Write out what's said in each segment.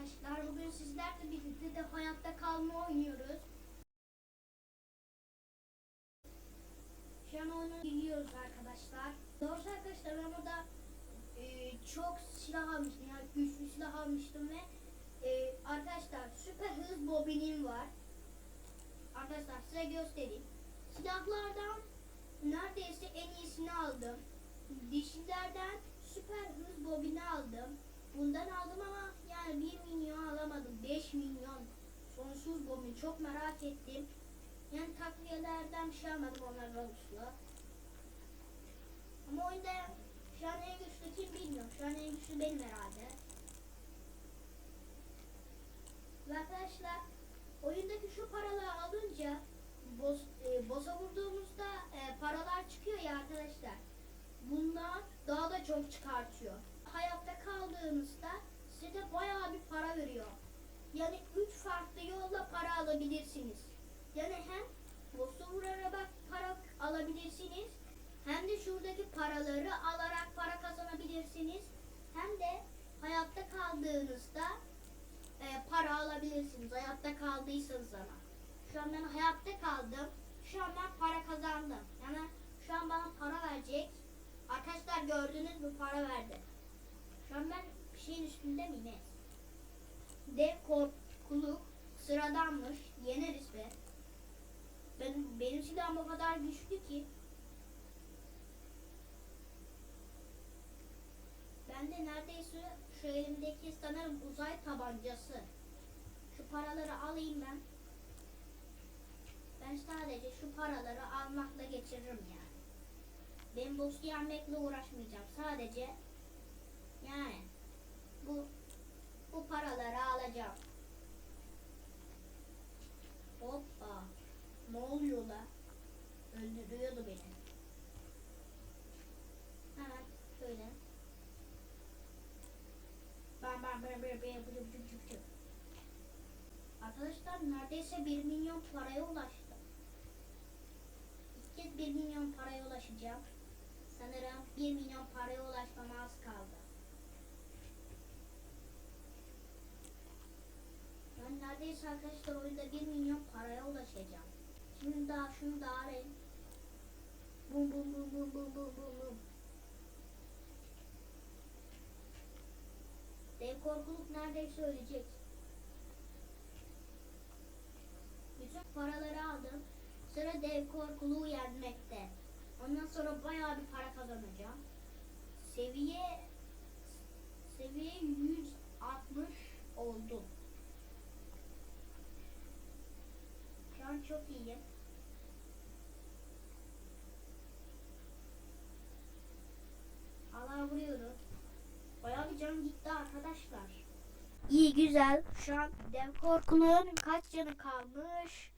arkadaşlar. Bugün sizlerle birlikte de hayatta kalma oynuyoruz. Şu an oyunu biliyoruz arkadaşlar. Doğrusu arkadaşlar ben burada e, çok silah almıştım. Yani güçlü silah almıştım ve e, arkadaşlar süper hız bobinim var. Arkadaşlar size göstereyim. Silahlardan neredeyse en iyisini aldım. Dişilerden süper hız bobini aldım. Bundan aldım ama yani 1 milyon alamadım. 5 milyon sonsuz bobin çok merak ettim. Yani takviyelerden bir şey almadım onlar Robus'la. Ama oyunda şu an en güçlü kim bilmiyorum. Şu an en güçlü benim herhalde. Ve arkadaşlar oyundaki şu paraları alınca boss, e, vurduğumuzda e, paralar çıkıyor ya arkadaşlar. Bunlar daha da çok çıkartıyor. Hayatta kaldığınızda size bayağı bir para veriyor. Yani farklı yolla para alabilirsiniz. Yani hem boss'u vurarak para alabilirsiniz. Hem de şuradaki paraları alarak para kazanabilirsiniz. Hem de hayatta kaldığınızda e, para alabilirsiniz. Hayatta kaldıysanız ama. Şu an ben hayatta kaldım. Şu an ben para kazandım. Yani şu an bana para verecek. Arkadaşlar gördünüz mü para verdi. Şu an ben bir şeyin üstünde miyim? Dev korkuluk sıradanmış. Yeneriz be. Ben, benim silahım o kadar güçlü ki. Ben de neredeyse şu elimdeki sanırım uzay tabancası. Şu paraları alayım ben. Ben sadece şu paraları almakla geçiririm yani. Ben boss'u yenmekle uğraşmayacağım. Sadece yani bu bu paraları alacağım. Arkadaşlar neredeyse 1 milyon paraya ulaştım. İlk kez 1 milyon paraya ulaşacağım. Sanırım 1 milyon paraya ulaşmama az kaldı. Ben neredeyse arkadaşlar oyunda 1 milyon paraya ulaşacağım. Şimdi daha şunu da arayayım. Bum bum bum bum bum bum bum bum. Dev korkuluk neredeyse ölecek. Bütün paraları aldım. Sıra dev korkuluğu yenmekte. Ondan sonra bayağı bir para kazanacağım. Seviye seviye 160 oldu. Şu an çok iyiyim. Allah vuruyorum. Bayağı bir canım gitti arkadaşlar. İyi güzel. Şu an dev korkunun kaç canı kalmış?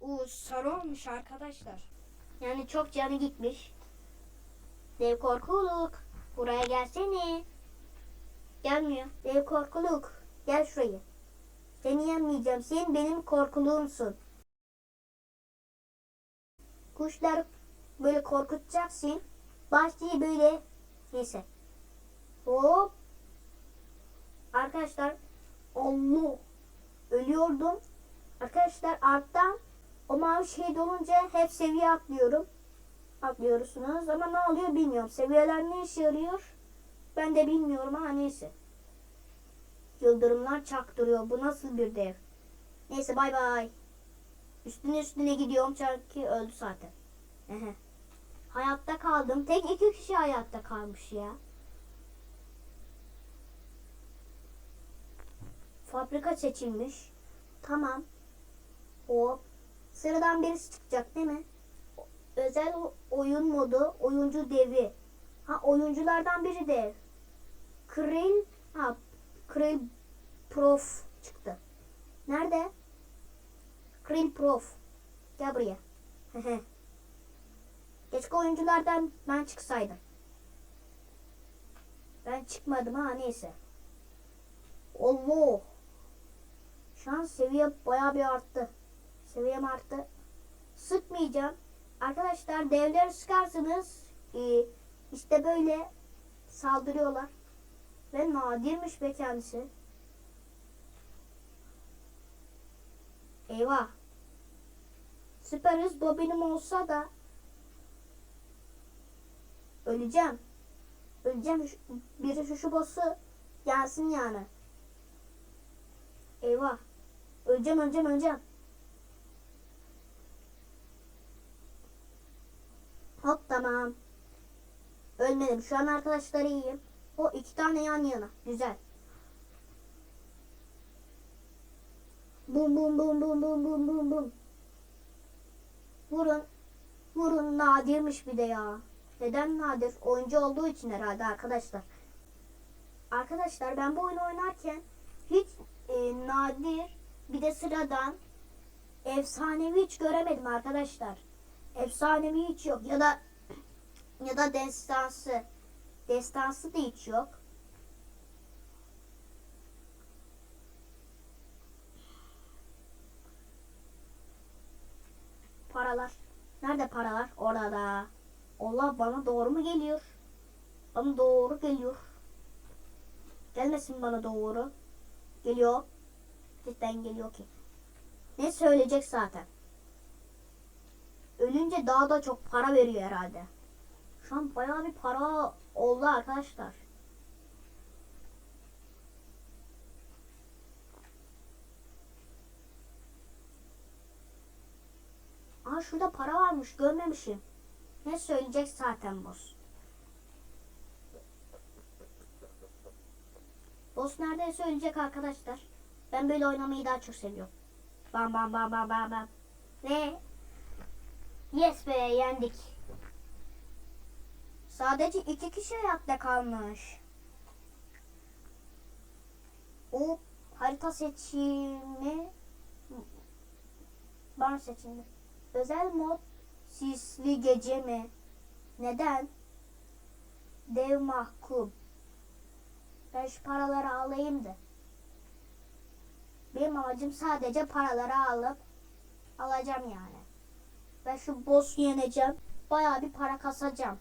O sarı olmuş arkadaşlar. Yani çok canı gitmiş. Dev korkuluk. Buraya gelsene. Gelmiyor. Dev korkuluk. Gel şuraya. Seni yenmeyeceğim. Sen benim korkuluğumsun. Kuşlar böyle korkutacaksın. Başlayı böyle. Neyse. Hop. Arkadaşlar. Allah. Ölüyordum. Arkadaşlar alttan o mavi şey dolunca hep seviye atlıyorum. Atlıyorsunuz ama ne oluyor bilmiyorum. Seviyeler ne işe yarıyor? Ben de bilmiyorum ama neyse. Yıldırımlar çaktırıyor. Bu nasıl bir dev? Neyse bay bay. Üstüne üstüne gidiyorum çünkü öldü zaten. Hayatta kaldım. Tek iki kişi hayatta kalmış ya. Fabrika seçilmiş. Tamam. Hop. Sıradan birisi çıkacak değil mi? Özel oyun modu, oyuncu devi. Ha oyunculardan biri dev. Krill, ha Krill Prof çıktı. Nerede? Krill Prof. Gel buraya. Keşke oyunculardan ben çıksaydım. Ben çıkmadım ha neyse. Allah. Şu an seviye baya bir arttı. Seviyem arttı. Sıkmayacağım. Arkadaşlar devleri sıkarsınız. Ee, işte böyle saldırıyorlar. Ve nadirmiş be kendisi. Eyvah. Süperiz bobinim olsa da öleceğim. Öleceğim. Biri şu şu bossu gelsin yani. Eyvah. Öleceğim öleceğim öleceğim. Hop tamam. Ölmedim. Şu an arkadaşlar iyiyim. O iki tane yan yana. Güzel. Bum bum bum bum bum bum bum bum. Vurun. Vurun nadirmiş bir de ya. Neden nadir? Oyuncu olduğu için herhalde arkadaşlar. Arkadaşlar ben bu oyunu oynarken hiç e, nadir bir de sıradan efsanevi hiç göremedim arkadaşlar. Efsanevi hiç yok ya da ya da destansı. Destansı da hiç yok. Paralar. Nerede paralar? Orada. Allah bana doğru mu geliyor? Bana doğru geliyor. Gelmesin bana doğru. Geliyor. Cidden geliyor ki. Ne söyleyecek zaten. Ölünce daha da çok para veriyor herhalde. Şu an bayağı bir para oldu arkadaşlar. Aa şurada para varmış görmemişim. Ne söyleyecek zaten boss. Boss nerede söyleyecek arkadaşlar. Ben böyle oynamayı daha çok seviyorum. Bam bam bam bam bam bam. Ve yes be yendik. Sadece iki kişi hayatta kalmış. O harita seçimi bana seçildi. Özel mod sisli gece mi? Neden? Dev mahkum. Ben şu paraları alayım da. Benim amacım sadece paraları alıp alacağım yani. Ben şu boss'u yeneceğim. Bayağı bir para kasacağım.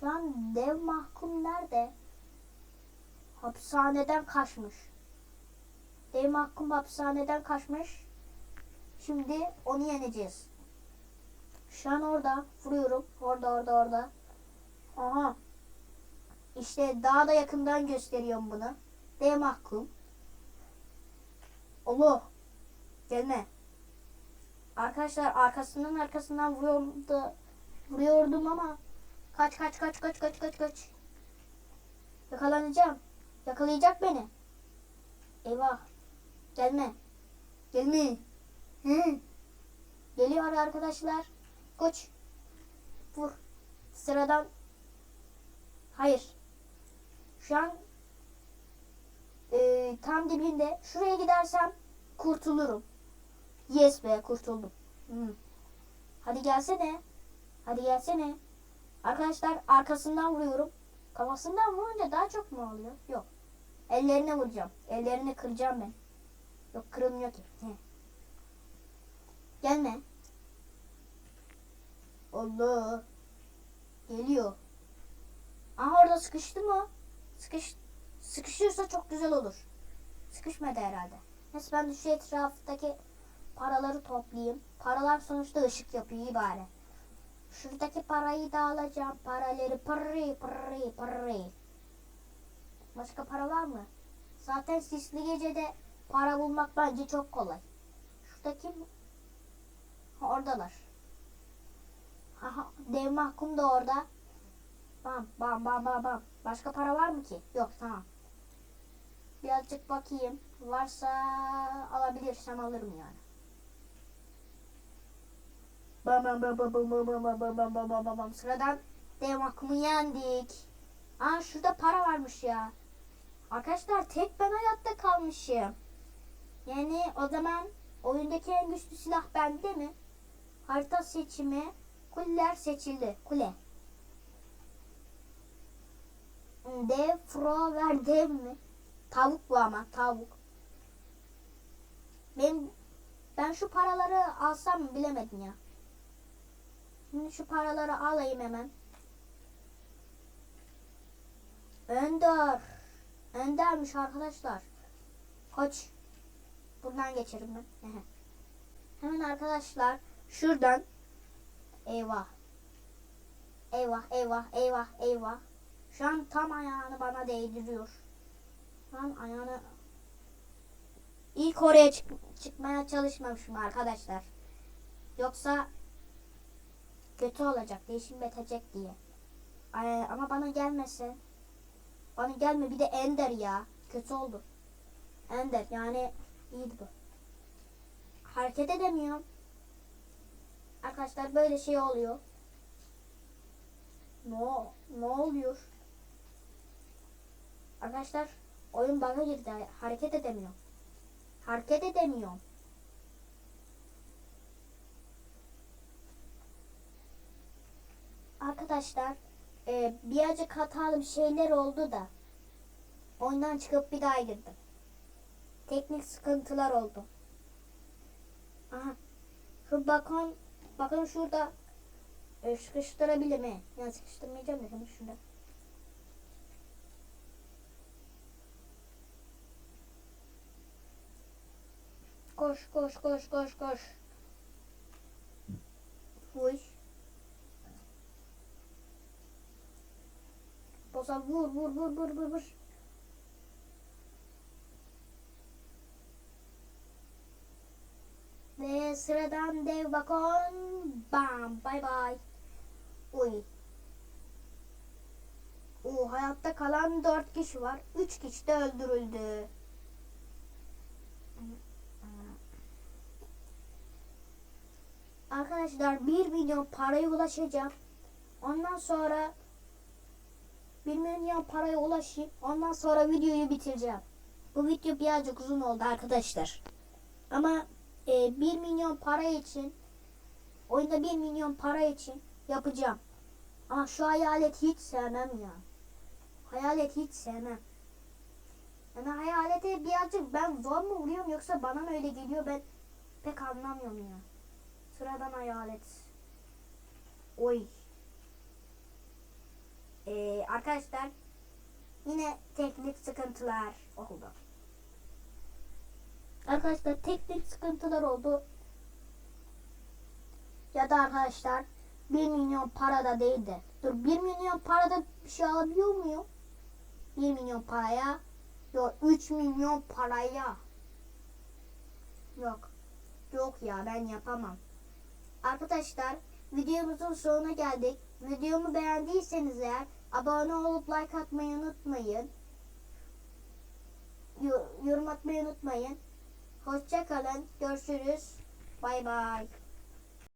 Şu an dev mahkum nerede? Hapishaneden kaçmış. Dev mahkum hapishaneden kaçmış. Şimdi onu yeneceğiz. Şu an orada. Vuruyorum. Orada orada orada. Aha. İşte daha da yakından gösteriyorum bunu. Dev mahkum. Allah. Gelme. Arkadaşlar arkasından arkasından vuruyorum da vuruyordum ama kaç kaç kaç kaç kaç kaç kaç. Yakalanacağım. Yakalayacak beni. Eyvah. Gelme. Gelme. Hı. Geliyor arkadaşlar. Koç. Vur. Sıradan. Hayır. Şu an e, tam dibinde. Şuraya gidersem kurtulurum. Yes be kurtuldum. Hı. Hadi gelsene. Hadi gelsene. Arkadaşlar arkasından vuruyorum. Kafasından vurunca daha çok mu oluyor? Yok. Ellerine vuracağım. Ellerini kıracağım ben. Yok kırılmıyor ki. He. Gelme. Allah. Geliyor. Aha orada sıkıştı mı? Sıkış, sıkışırsa çok güzel olur. Sıkışmadı herhalde. Neyse ben şu etraftaki paraları toplayayım. Paralar sonuçta ışık yapıyor iyi bari. Şuradaki parayı da alacağım. Paraları pırrı pırrı pırrı. Başka para var mı? Zaten sisli gecede para bulmak bence çok kolay. Şuradaki Ha, oradalar. Aha, dev mahkum da orada. Bam bam bam bam bam. Başka para var mı ki? Yok tamam. Birazcık bakayım. Varsa alabilirsem alırım yani. Bam bam bam bam bam bam bam bam bam bam bam. Sıradan dev mahkumu yendik. Aa şurada para varmış ya. Arkadaşlar tek ben hayatta kalmışım. Yani o zaman oyundaki en güçlü silah bende mi? Harita seçimi. Kuleler seçildi. Kule. Dev, fro, ver dev mi? Tavuk bu ama tavuk. Ben ben şu paraları alsam bilemedim ya. Şimdi şu paraları alayım hemen. Önder. Öndermiş arkadaşlar. Koç. Buradan geçerim ben. Hemen arkadaşlar şuradan eyvah. Eyvah eyvah eyvah eyvah. Şu an tam ayağını bana değdiriyor. An ayağını ilk oraya çık- çıkmaya çalışmamışım arkadaşlar. Yoksa kötü olacak, değişim bitecek diye. Ay, ama bana gelmesin. Bana gelme bir de Ender ya. Kötü oldu. Ender yani iyiydi bu. Hareket edemiyorum. Arkadaşlar böyle şey oluyor. No, ne oluyor? Arkadaşlar oyun bana girdi. Hareket edemiyorum. Hareket edemiyorum. Arkadaşlar e, birazcık hatalı bir şeyler oldu da oyundan çıkıp bir daha girdim. Teknik sıkıntılar oldu. Aha. Şu bakın bakın şurada e, sıkıştırabilir mi? Yani sıkıştırmayacağım da şurada. Koş koş koş koş koş. Vuş. Boza vur vur vur vur vur vur. Ve sıradan dev bakon. Bam. Bay bay. Uy. O hayatta kalan dört kişi var. Üç kişi de öldürüldü. Arkadaşlar 1 milyon paraya ulaşacağım. Ondan sonra 1 milyon paraya ulaşayım. Ondan sonra videoyu bitireceğim. Bu video birazcık uzun oldu arkadaşlar. Ama e, 1 milyon para için oyunda 1 milyon para için yapacağım. Ama şu hayalet hiç sevmem ya. Hayalet hiç sevmem. Yani hayalete birazcık ben zor mu vuruyorum yoksa bana mı öyle geliyor ben pek anlamıyorum ya. Sıradan hayalet. Oy. Ee, arkadaşlar yine teknik sıkıntılar oldu. Arkadaşlar teknik sıkıntılar oldu. Ya da arkadaşlar 1 milyon para da değildi. Dur 1 milyon parada bir şey alabiliyor muyum? 1 milyon paraya. Yok 3 milyon paraya. Yok. Yok ya ben yapamam. Arkadaşlar videomuzun sonuna geldik. Videomu beğendiyseniz eğer abone olup like atmayı unutmayın. Yo- Yorum atmayı unutmayın. Hoşça kalın. Görüşürüz. Bay bay.